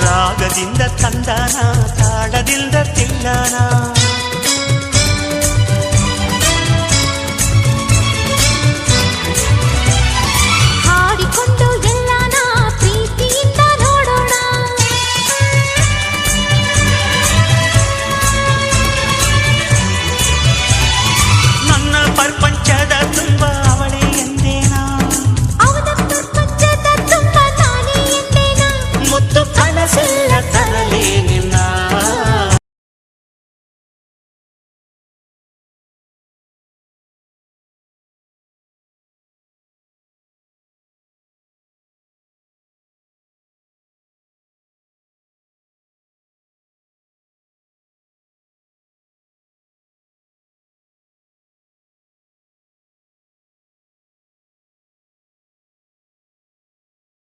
ರಾಗದಿಂದ ತಂದಾನ ತಾಳದಿಂದ